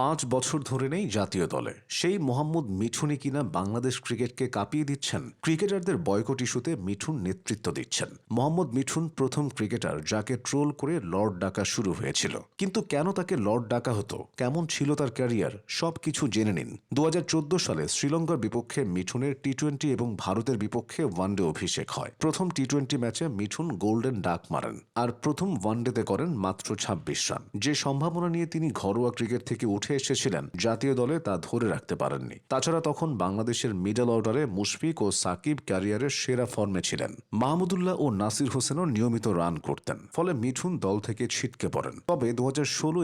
পাঁচ বছর ধরে নেই জাতীয় দলে। সেই মোহাম্মদ মিঠুনই কিনা বাংলাদেশ ক্রিকেটকে কাঁপিয়ে দিচ্ছেন, ক্রিকেটারদের বয়কট ইস্যুতে মিঠুন নেতৃত্ব দিচ্ছেন। মোহাম্মদ মিঠুন প্রথম ক্রিকেটার যাকে ট্রোল করে লর্ড ডাকা শুরু হয়েছিল। কিন্তু কেন তাকে লর্ড ডাকা হতো, কেমন ছিল তার ক্যারিয়ার সবকিছু জেনে নিন। দু হাজার চোদ্দ সালে শ্রীলঙ্কার বিপক্ষে মিঠুনের টি টোয়েন্টি এবং ভারতের বিপক্ষে ওয়ানডে অভিষেক হয়। প্রথম টি টোয়েন্টি ম্যাচে মিঠুন গোল্ডেন ডাক মারেন আর প্রথম ওয়ানডেতে করেন মাত্র ছাব্বিশ রান। যে সম্ভাবনা নিয়ে তিনি ঘরোয়া ক্রিকেট থেকে উঠে এসেছিলেন। জাতীয় দলে তা ধরে রাখতে পারেননি। তাছাড়া তখন বাংলাদেশের মিডল অর্ডারে মুশফিক ও সাকিব ক্যারিয়ারের সেরা ফর্মে ছিলেন। মাহমুদুল্লাহ ও নাসির হোসেনও নিয়মিত রান করতেন, ফলে মিঠুন দল থেকে ছিটকে পড়েন। তবে দু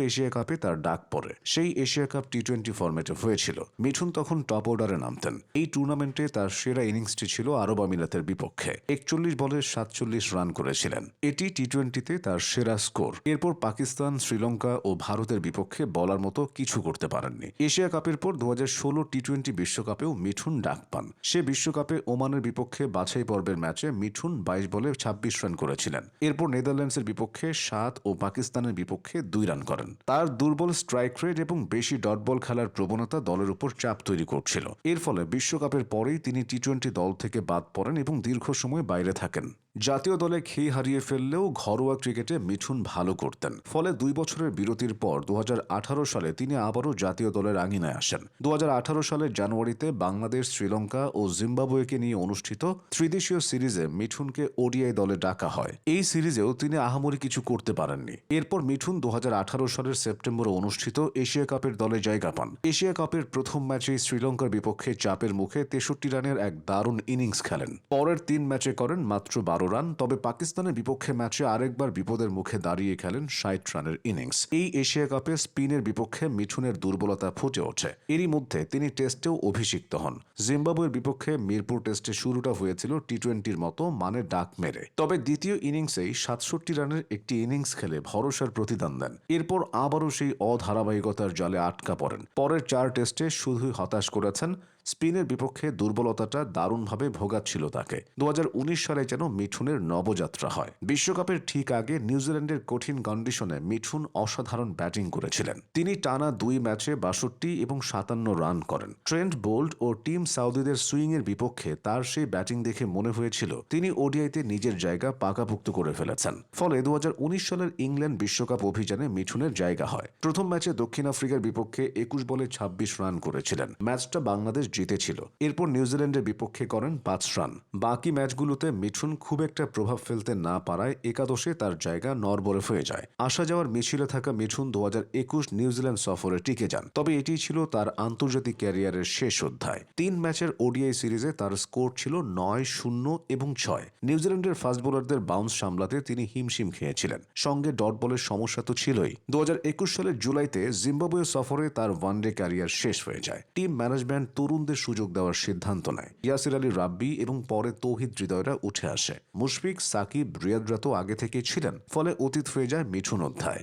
এশিয়া কাপে তার ডাক পড়ে। সেই এশিয়া কাপ টি টোয়েন্টি ফর্মেটে হয়েছিল। মিঠুন তখন টপ অর্ডারে নামতেন। এই টুর্নামেন্টে তার সেরা ইনিংসটি ছিল আরব আমিরাতের বিপক্ষে। একচল্লিশ বলে সাতচল্লিশ রান করেছিলেন। এটি টি টোয়েন্টিতে তার সেরা স্কোর। এরপর পাকিস্তান, শ্রীলঙ্কা ও ভারতের বিপক্ষে বলার মতো কিছু করতে পারেননি। এশিয়া কাপের পর দু ষোলো টি টোয়েন্টি বিশ্বকাপেও মিঠুন ডাক পান। সে বিশ্বকাপে ওমানের বিপক্ষে বাছাই পর্বের ম্যাচে মিঠুন বাইশ বলে ছাব্বিশ রান করেছিলেন। এরপর নেদারল্যান্ডসের বিপক্ষে সাত ও পাকিস্তানের বিপক্ষে দুই রান করেন। তার দুর্বল স্ট্রাইক রেট এবং বেশি ডট বল খেলার প্রবণতা দলের উপর চাপ তৈরি করছিল। এর ফলে বিশ্বকাপের পরেই তিনি টি টোয়েন্টি দল থেকে বাদ পড়েন এবং দীর্ঘ সময় বাইরে থাকেন। জাতীয় দলে খেই হারিয়ে ফেললেও ঘরোয়া ক্রিকেটে মিঠুন ভালো করতেন। ফলে দুই বছরের বিরতির পর দু হাজার আঠারো সালে তিনি আবারও জাতীয় দলের আঙিনায় আসেন। দু হাজার আঠারো সালের জানুয়ারিতে বাংলাদেশ, শ্রীলঙ্কা ও জিম্বাবুয়েকে নিয়ে অনুষ্ঠিত ত্রিদেশীয় সিরিজে মিঠুনকে ওডিআই দলে ডাকা হয়। এই সিরিজেও তিনি আহামরি কিছু করতে পারেননি। এরপর মিঠুন দু হাজার আঠারো সালের সেপ্টেম্বরে অনুষ্ঠিত এশিয়া কাপের দলে জায়গা পান। এশিয়া কাপের প্রথম ম্যাচে শ্রীলঙ্কার বিপক্ষে চাপের মুখে তেষট্টি রানের এক দারুণ ইনিংস খেলেন। পরের তিন ম্যাচে করেন মাত্র বারো রান তবে পাকিস্তানের বিপক্ষে ম্যাচে আরেকবার বিপদের মুখে দাঁড়িয়ে খেলেন ষাট রানের ইনিংস। এই এশিয়া কাপে স্পিনের বিপক্ষে মিঠুনের দুর্বলতা ফুটে ওঠে। এরই মধ্যে তিনি টেস্টেও অভিষিক্ত হন। জিম্বাবুয়ের বিপক্ষে মিরপুর টেস্টে শুরুটা হয়েছিল টি টোয়েন্টির মতো মানে ডাক মেরে। তবে দ্বিতীয় ইনিংসেই সাতষট্টি রানের একটি ইনিংস খেলে ভরসার প্রতিদান দেন। এরপর আবারও সেই অধারাবাহিকতার জালে আটকা পড়েন। পরের চার টেস্টে শুধুই হতাশ করেছেন স্পিনের বিপক্ষে দুর্বলতাটা দারুণভাবে ভোগাচ্ছিল তাকে। দু সালে যেন মিঠুনের নবযাত্রা হয়। বিশ্বকাপের ঠিক আগে নিউজিল্যান্ডের কঠিন কন্ডিশনে মিঠুন অসাধারণ ব্যাটিং করেছিলেন। তিনি টানা দুই ম্যাচে বাষট্টি এবং সাতান্ন রান করেন। ট্রেন্ট বোল্ড ও টিম সাউদিদের সুইংয়ের বিপক্ষে তার সেই ব্যাটিং দেখে মনে হয়েছিল, তিনি ওডিআইতে নিজের জায়গা পাকাপুক্ত করে ফেলেছেন। ফলে দু হাজার উনিশ সালের ইংল্যান্ড বিশ্বকাপ অভিযানে মিঠুনের জায়গা হয়। প্রথম ম্যাচে দক্ষিণ আফ্রিকার বিপক্ষে একুশ বলে ২৬ রান করেছিলেন। ম্যাচটা বাংলাদেশ জিতেছিল। এরপর নিউজিল্যান্ডের বিপক্ষে করেন পাঁচ রান। বাকি ম্যাচগুলোতে মিঠুন খুব একটা প্রভাব ফেলতে না পারায় একাদশে তার জায়গা নরবরে হয়ে যায়। আসা যাওয়ার মিছিলে থাকা মিঠুন দু নিউজিল্যান্ড সফরে টিকে যান। তবে এটি ছিল তার আন্তর্জাতিক ক্যারিয়ারের শেষ অধ্যায়। তিন ম্যাচের ওডিআই সিরিজে তার স্কোর ছিল নয় শূন্য এবং ছয়। নিউজিল্যান্ডের ফাস্ট বোলারদের বাউন্স সামলাতে তিনি হিমশিম খেয়েছিলেন। সঙ্গে ডট বলের সমস্যা তো ছিলই। দু হাজার একুশ সালের জুলাইতে জিম্বাবুয়ে সফরে তার ওয়ানডে ক্যারিয়ার শেষ হয়ে যায়। টিম ম্যানেজমেন্ট তরুণদের সুযোগ দেওয়ার সিদ্ধান্ত নেয়। ইয়াসির আলী রাব্বি এবং পরে তৌহিদ হৃদয়রা উঠে আসে। মুশফিক, সাকিব রিয়াদরা তো আগে থেকে ছিলেন, ফলে অতীত হয়ে যায় মিঠুন অধ্যায়।